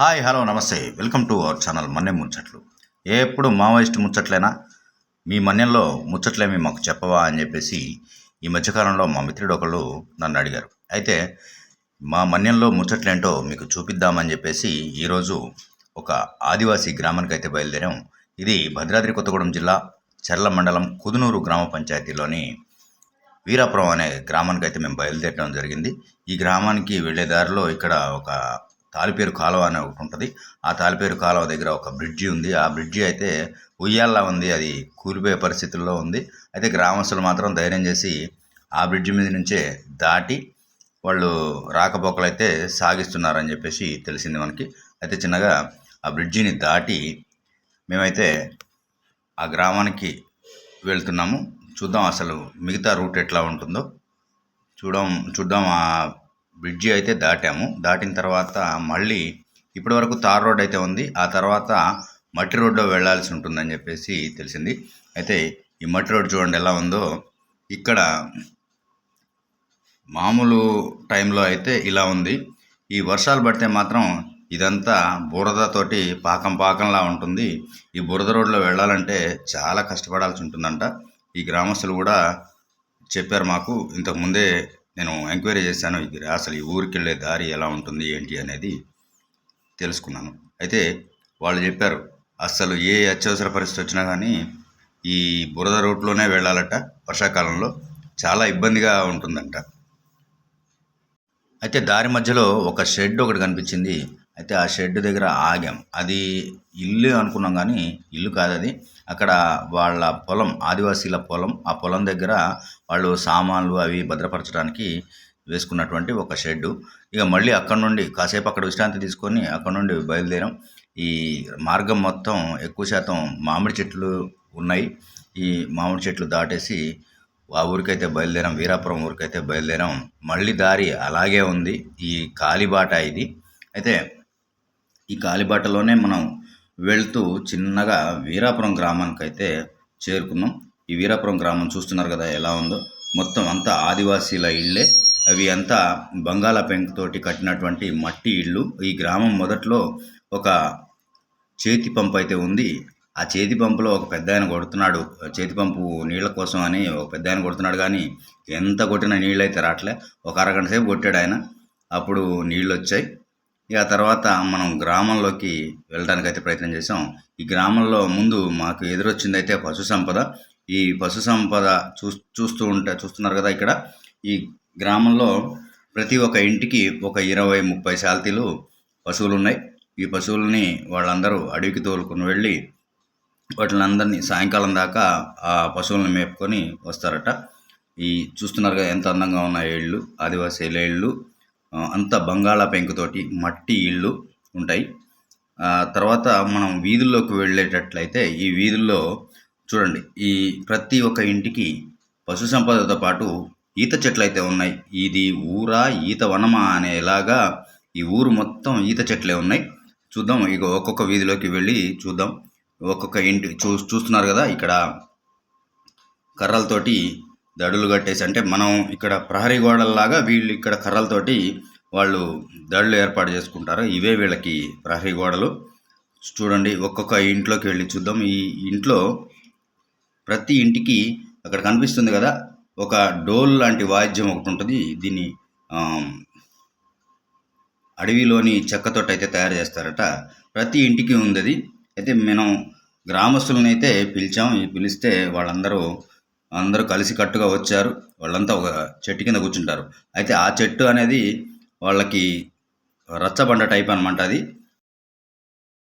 Hi hello నమస్తే. Welcome to our channel మన్నె ముచ్చట్లు. ఎప్పుడు మావోయిస్ట్ ముచ్చట్లేనా? మీ మన్యంలో ముచ్చట్లేమి మాకు చెప్పవా అని చెప్పేసి ఈ మధ్యకాలంలో మా మిత్రుడు ఒకళ్ళు నన్ను అడిగారు. అయితే మా మన్యంలో ముచ్చట్లేంటో మీకు చూపిద్దామని చెప్పేసి ఈరోజు ఒక ఆదివాసీ గ్రామానికి అయితే బయలుదేరాం. ఇది భద్రాద్రి కొత్తగూడెం జిల్లా చెర్ల మండలం కుదునూరు గ్రామ పంచాయతీలోని వీరాపురం అనే గ్రామానికి అయితే మేము బయలుదేరడం జరిగింది. ఈ గ్రామానికి వెళ్ళే దారిలో ఇక్కడ ఒక తాలిపేరు కాలువ అనే ఒకటి ఉంటుంది. ఆ తాలిపేరు కాలువ దగ్గర ఒక బ్రిడ్జి ఉంది. ఆ బ్రిడ్జి అయితే ఉయ్యాల్లా ఉంది. అది కూలిపోయే పరిస్థితుల్లో ఉంది. అయితే గ్రామస్తులు మాత్రం ధైర్యం చేసి ఆ బ్రిడ్జి మీద నుంచే దాటి వాళ్ళు రాకపోకలు అయితే సాగిస్తున్నారని చెప్పేసి తెలిసింది మనకి. అయితే చిన్నగా ఆ బ్రిడ్జిని దాటి మేమైతే ఆ గ్రామానికి వెళ్తున్నాము. చూద్దాం అసలు మిగతా రూట్ ఎట్లా ఉంటుందో. చూడం చూద్దాం ఆ బ్రిడ్జి అయితే దాటాము. దాటిన తర్వాత మళ్ళీ ఇప్పటి వరకు తార్ రోడ్ అయితే ఉంది. ఆ తర్వాత మట్టి రోడ్లో వెళ్ళాల్సి ఉంటుందని చెప్పేసి తెలిసింది. అయితే ఈ మట్టి రోడ్ చూడండి ఎలా ఉందో. ఇక్కడ మామూలు టైంలో అయితే ఇలా ఉంది. ఈ వర్షాలు పడితే మాత్రం ఇదంతా బురదతోటి పాకం పాకంలా ఉంటుంది. ఈ బురద రోడ్లో వెళ్ళాలంటే చాలా కష్టపడాల్సి ఉంటుందంట. ఈ గ్రామస్తులు కూడా చెప్పారు మాకు ఇంతకుముందే నేను ఎంక్వైరీ చేశాను ఇది అసలు ఈ ఊరికి వెళ్ళే దారి ఎలా ఉంటుంది ఏంటి అనేది తెలుసుకున్నాను. అయితే వాళ్ళు చెప్పారు అస్సలు ఏ అత్యవసర పరిస్థితి వచ్చినా కానీ ఈ బురద రోడ్లోనే వెళ్ళాలట వర్షాకాలంలో చాలా ఇబ్బందిగా ఉంటుందంట. అయితే దారి మధ్యలో ఒక షెడ్ ఒకటి కనిపించింది అయితే ఆ షెడ్ దగ్గర ఆగాం. అది ఇల్లు అనుకున్నాం కానీ ఇల్లు కాదు అది. అక్కడ వాళ్ళ పొలం ఆదివాసీల పొలం ఆ పొలం దగ్గర వాళ్ళు సామాన్లు అవి భద్రపరచడానికి వేసుకున్నటువంటి ఒక షెడ్డు. ఇక మళ్ళీ అక్కడ నుండి కాసేపు అక్కడ విశ్రాంతి తీసుకొని అక్కడ నుండి బయలుదేరాం. ఈ మార్గం మొత్తం ఎక్కువ శాతం మామిడి చెట్లు ఉన్నాయి. ఈ మామిడి చెట్లు దాటేసి ఆ ఊరికైతే బయలుదేరాం వీరాపురం ఊరికైతే బయలుదేరాం. మళ్ళీ దారి అలాగే ఉంది. ఈ కాలిబాట ఇది. అయితే ఈ కాలిబాటలోనే మనం వెళ్తూ చిన్నగా వీరాపురం గ్రామానికి అయితే చేరుకున్నాం. ఈ వీరాపురం గ్రామం చూస్తున్నారు కదా ఎలా ఉందో. మొత్తం అంతా ఆదివాసీల ఇళ్ళే. అవి అంతా బంగాళా పెంకుతోటి కట్టినటువంటి మట్టి ఇళ్ళు. ఈ గ్రామం మొదట్లో ఒక చేతి పంపు అయితే ఉంది. ఆ చేతి పంపులో ఒక పెద్ద ఆయన కొడుతున్నాడు. చేతి పంపు నీళ్ళ కోసం అని ఒక పెద్ద ఆయన కొడుతున్నాడు కానీ ఎంత కొట్టినా నీళ్ళు అయితే రావట్లే. ఒక అరగంట సేపు కొట్టాడు ఆయన. అప్పుడు నీళ్ళు వచ్చాయి ఇక తర్వాత మనం గ్రామంలోకి వెళ్ళడానికి అయితే ప్రయత్నం చేసాం ఈ గ్రామంలో ముందు మాకు ఎదురొచ్చింది అయితే పశు సంపద. ఈ పశు సంపద చూ చూస్తూ ఉంటే చూస్తున్నారు కదా ఇక్కడ. ఈ గ్రామంలో ప్రతి ఒక్క ఇంటికి ఒక ఇరవై ముప్పై శాల్తీలు పశువులు ఉన్నాయి ఈ పశువులని వాళ్ళందరూ అడవికి తోలుకొని వెళ్ళి వాటిని అందరినీ సాయంకాలం దాకా ఆ పశువులను మేపుకొని వస్తారట. ఈ చూస్తున్నారు కదా ఎంత అందంగా ఉన్నాయి ఇళ్ళు ఆదివాసీల ఇళ్ళు. అంతా బంగాళా పెంకుతోటి మట్టి ఇళ్ళు ఉంటాయి. తర్వాత మనం వీధుల్లోకి వెళ్ళేటట్లయితే ఈ వీధుల్లో చూడండి ఈ ప్రతి ఒక్క ఇంటికి పశు సంపదతో పాటు ఈత చెట్లు అయితే ఉన్నాయి. ఇది ఊరా ఈత వనమా అనేలాగా ఈ ఊరు మొత్తం ఈత చెట్లే ఉన్నాయి. చూద్దాం ఇక ఒక్కొక్క వీధిలోకి వెళ్ళి చూద్దాం. ఒక్కొక్క ఇంటి చూ చూస్తున్నారు కదా ఇక్కడ కర్రలతోటి దడులు కట్టేసి అంటే మనం ఇక్కడ ప్రహరీ గోడల్లాగా వీళ్ళు ఇక్కడ కర్రలతోటి వాళ్ళు దడులు ఏర్పాటు చేసుకుంటారు. ఇవే వీళ్ళకి ప్రహరీ గోడలు. చూడండి ఒక్కొక్క ఇంట్లోకి వెళ్ళి చూద్దాం. ఈ ఇంట్లో ప్రతి ఇంటికి అక్కడ కనిపిస్తుంది కదా ఒక డోల్ లాంటి వాయిద్యం ఒకటి ఉంటుంది. దీన్ని అడవిలోని చెక్కతోటి అయితే తయారు చేస్తారట. ప్రతి ఇంటికి ఉంది అది. అయితే మనం గ్రామస్తులనైతే పిలిచాం. ఈ పిలిస్తే వాళ్ళందరూ అందరూ కలిసి కట్టుగా వచ్చారు. వాళ్ళంతా ఒక చెట్టు కింద కూర్చుంటారు. అయితే ఆ చెట్టు అనేది వాళ్ళకి రచ్చబండ టైప్ అనమాట అది.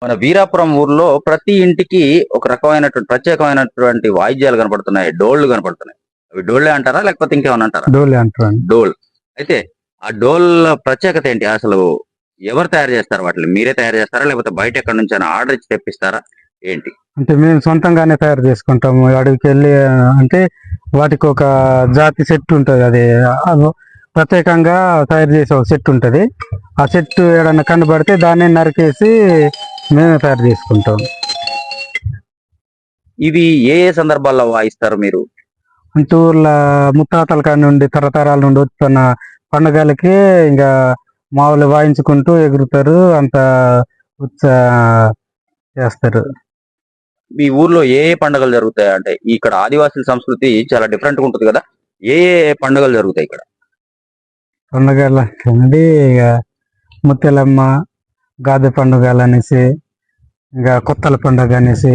మన వీరాపురం ఊర్లో ప్రతి ఇంటికి ఒక రకమైనటువంటి ప్రత్యేకమైనటువంటి వాయిద్యాలు కనపడుతున్నాయి. డోళ్ళు కనపడుతున్నాయి. అవి డోళ్ళే అంటారా? లేకపోతే ఇంకేమైనా అంటారా? డోలే అంటారు డోల్. అయితే ఆ డోల్ ప్రత్యేకత ఏంటి? అసలు ఎవరు తయారు చేస్తారు వాటిని? మీరే తయారు చేస్తారా? లేకపోతే బయట ఎక్కడి నుంచి ఆర్డర్ ఇచ్చి తెప్పిస్తారా? ఏంటి? అంటే మేము సొంతంగానే తయారు చేసుకుంటాము. అడవికి వెళ్ళి అంటే వాటికి ఒక జాతి సెట్ ఉంటుంది. అది ప్రత్యేకంగా తయారు చేసే ఒక సెట్ ఉంటుంది. ఆ సెట్ ఏదన్నా కనబడితే దాన్ని నరికేసి మేమే తయారు చేసుకుంటాం. ఇవి ఏ ఏ సందర్భాల్లో వాయిస్తారు మీరు? అంటే ఊర్లో ముత్తాతల కాడి నుండి తరతరాల నుండి వస్తున్న పండుగలకి ఇంకా మామూలు వాయించుకుంటూ ఎగురుతారు. అంత ఉత్సా చేస్తారు. మీ ఊర్లో ఏ ఏ పండుగలు జరుగుతాయి? అంటే ఇక్కడ ఆదివాసుల సంస్కృతి చాలా డిఫరెంట్గా ఉంటుంది కదా. ఏ ఏ పండుగలు జరుగుతాయి ఇక్కడ? పండుగలు అనేది ముత్యాలమ్మ గాది పండుగలు అనేసి ఇంకా కొత్తల పండుగ అనేసి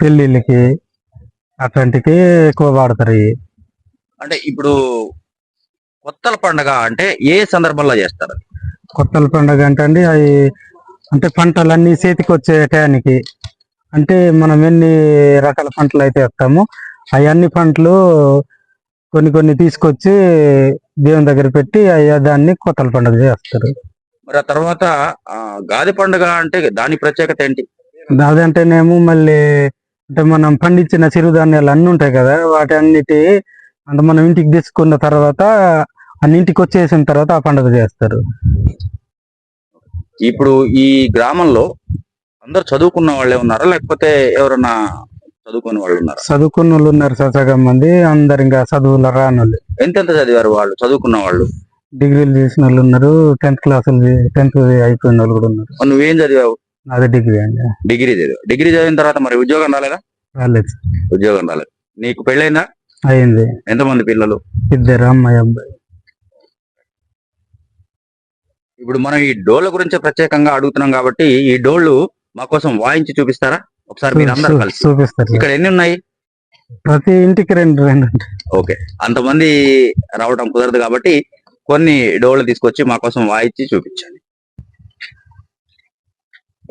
పెళ్ళిళ్ళకి అట్లాంటికి ఎక్కువ వాడతారు అంటే ఇప్పుడు కొత్తల పండుగ అంటే ఏ సందర్భంలో చేస్తారు? కొత్తల పండుగ అంటే అండి అవి అంటే పంటలన్నీ చేతికి వచ్చే టయానికి. అంటే మనం ఎన్ని రకాల పంటలు అయితే వేస్తామో అవి అన్ని పంటలు కొన్ని కొన్ని తీసుకొచ్చి దేవుని దగ్గర పెట్టి అయ్యా దాన్ని కొత్తల పండుగ చేస్తారు. మరి ఆ తర్వాత గాది పండుగ అంటే దాని ప్రత్యేకత ఏంటి? అదంటేనేమో మళ్ళీ అంటే మనం పండించిన చిరుధాన్యాలు అన్ని ఉంటాయి కదా వాటి అన్నిటి అంటే మనం ఇంటికి తీసుకున్న తర్వాత అన్ని ఇంటికి వచ్చేసిన తర్వాత ఆ పండుగ చేస్తారు. ఇప్పుడు ఈ గ్రామంలో అందరు చదువుకున్న వాళ్ళే ఉన్నారా? లేకపోతే ఎవరన్నా చదువుకున్న వాళ్ళు ఉన్నారా? చదువుకున్న వాళ్ళు ఉన్నారు సార్ సగం మంది. అందరు ఇంకా చదువుల రానోళ్ళు. ఎంతెంత చదివారు వాళ్ళు? చదువుకున్న వాళ్ళు? డిగ్రీలు చేసిన వాళ్ళు ఉన్నారు. టెన్త్ క్లాసులు టెన్త్ అయిపోయిన వాళ్ళు కూడా ఉన్నారు. మరి నువ్వేం చదివావు? నాది డిగ్రీ అండి. డిగ్రీ చదివావు. డిగ్రీ చదివిన తర్వాత మరి ఉద్యోగం రాలేదా? రాలేదు ఉద్యోగం రాలేదు. నీకు పెళ్ళైందా? అయింది. ఎంతమంది పిల్లలు? ఇద్దరు అమ్మాయి అబ్బాయి. ఇప్పుడు మనం ఈ డోళ్ళ గురించి ప్రత్యేకంగా అడుగుతున్నాం కాబట్టి ఈ డోళ్ళు మా కోసం వాయించి చూపిస్తారా? ఒకసారి మీరు అందరు కలిసి. చూపిస్తారు. ఇక్కడ ఎన్ని ఉన్నాయి? ప్రతి ఇంటికి రెండు రెండు ఓకే. అంతమంది రావడం కుదరదు కాబట్టి కొన్ని డోళ్ళు తీసుకొచ్చి మా కోసం వాయించి చూపించండి.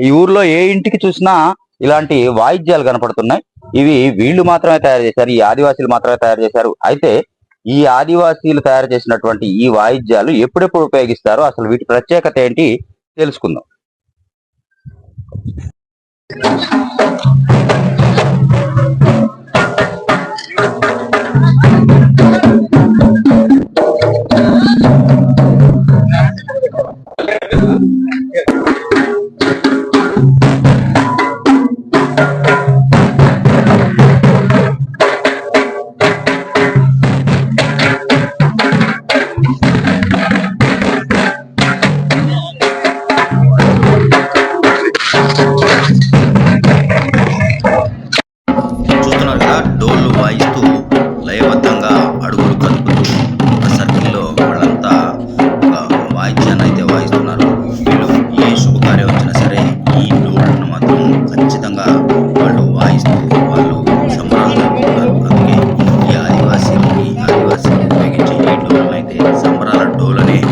ఈ ఊర్లో ఏ ఇంటికి చూసినా ఇలాంటి వాయిద్యాలు కనపడుతున్నాయి. ఇవి వీళ్ళు మాత్రమే తయారు చేశారు ఈ ఆదివాసీలు మాత్రమే తయారు చేశారు. అయితే ఈ ఆదివాసీలు తయారు చేసినటువంటి ఈ వాయిద్యాలు ఎప్పుడెప్పుడు ఉపయోగిస్తారో అసలు వీటి ప్రత్యేకత ఏంటి తెలుసుకుందాం. 有了你。